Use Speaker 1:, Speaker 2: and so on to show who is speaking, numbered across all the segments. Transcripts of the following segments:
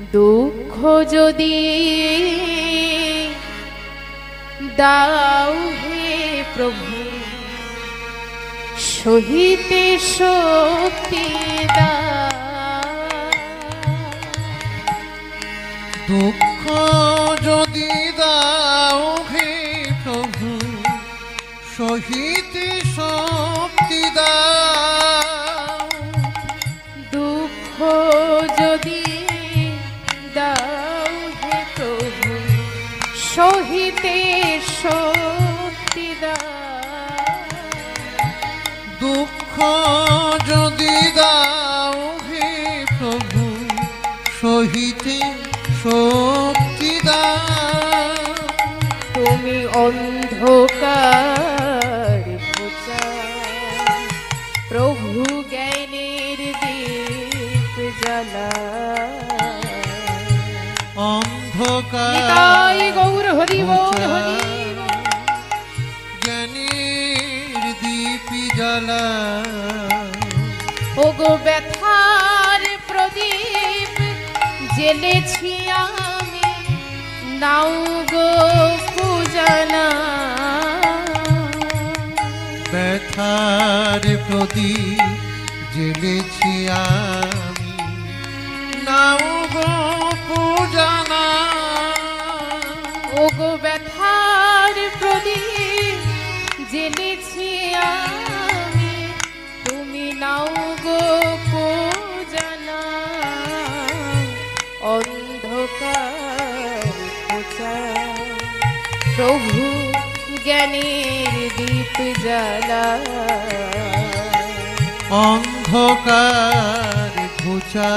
Speaker 1: দুঃখ যদি দাও হে প্রভু সহিতে শক্তি দাও।
Speaker 2: দুঃখ যদি দাও হে প্রভু সহিতে শক্তি দাও।
Speaker 1: দুঃখ যদি সহিতে শক্তি
Speaker 2: দুঃখ যদি দাও হে প্রভু সহিতে শক্তিদা
Speaker 1: তুমি অন্ধকার ঘোচা প্রভু জ্ঞানের দীপ জ্বালা
Speaker 2: অন্ধকার।
Speaker 1: গৌর হরি হরি।
Speaker 2: জ্ঞানের দীপি জ্বালা।
Speaker 1: ওগো ব্যথার প্রদীপ জেলেছি আমি। নাও গো পূজনা।
Speaker 2: ব্যথার প্রদীপ জেলেছি আমি। নাও গো পূজানা
Speaker 1: ওগো ব্যথার প্রদীপ জেলেছি আমি, তুমি নাও গো পূজনা অন্ধকার প্রভু জ্ঞানের দীপ জ্বালা।
Speaker 2: অন্ধকার ঘুচা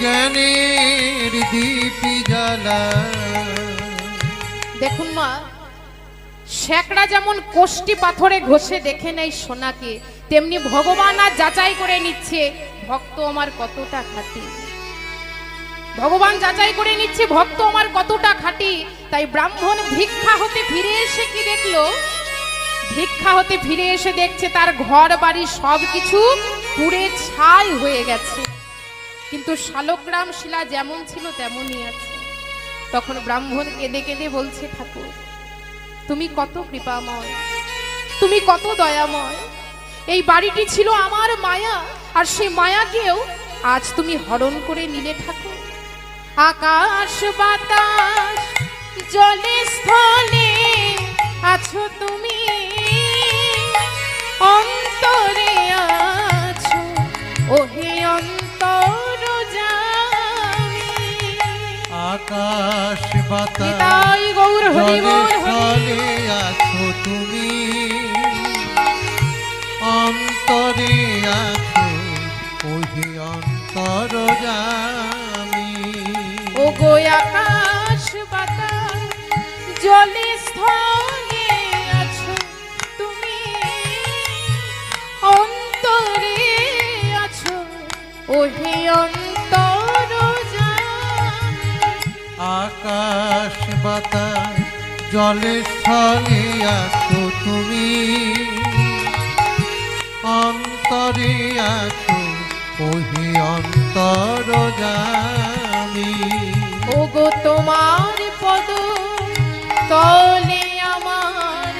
Speaker 2: জ্ঞানের দীপি জ্বালা।
Speaker 1: দেখুন মা, শেকড়া যেমন কোষ্টি পাথরে ঘষে দেখে নেয় সোনাকে, তেমনি ভগবান আর যাচাই করে নিচ্ছে, ভক্ত আমার কতটা খাঁটি। ভগবান যাচাই করে নিচ্ছে, ভক্ত আমার কতটা খাঁটি। তাই ব্রাহ্মণ ভিক্ষা হতে ফিরে এসে কি দেখল? ভিক্ষা হতে ফিরে এসে দেখছে তার ঘর বাড়ি সব কিছু পুড়ে ছাই হয়ে গেছে। কিন্তু শালগ্রাম শিলা যেমন ছিল, তেমনই আছে। তখন ব্রাহ্মণ কেঁদে কেঁদে বলছে, ঠাকুর, তুমি কত কৃপাময়, তুমি কত দয়াময়। এই বাড়িটি ছিল আমার মায়া, আর সেই মায়াকেও আজ তুমি হরণ করে নিলে ঠাকুর। আকাশ বাতাস, জলে স্থলে আছো তুমি। অন্তরে
Speaker 2: তুমি অন্তরে আছো ওহি অন্তর জামি
Speaker 1: ও গো আকাশ বাতাস জলে স্থলে আছো তুমি অন্তরে আছো ওহে অন্তর জামি
Speaker 2: আকাশ বাতাস জলে স্থলে আছো তুমি। অন্তরে আছো ওহি অন্তর জামি
Speaker 1: ও গো তোমার পদ তলে আমার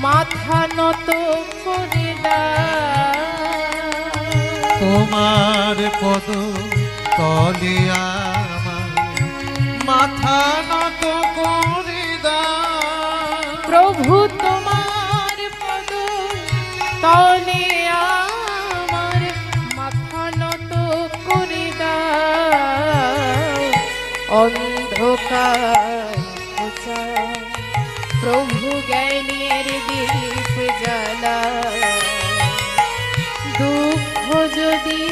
Speaker 1: মাথা নত করে
Speaker 2: তোমার পদ তলে আমার মাথা নত
Speaker 1: অন্ধকার প্রভু জ্ঞানের দীপ জ্বালা। দুঃখ যদি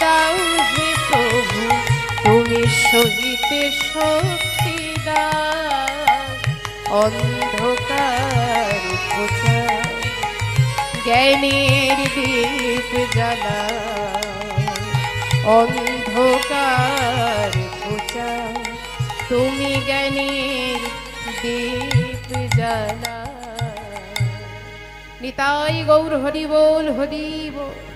Speaker 1: দাও হে প্রভু, তুমি সহিতে শক্তি দাও। অন্ধকার জ্ঞানের দীপ জ্বালা। অন্ধকার তুমি জ্ঞানের দীপ জ্বালা। নিতাই গৌর হরি বল হরি বল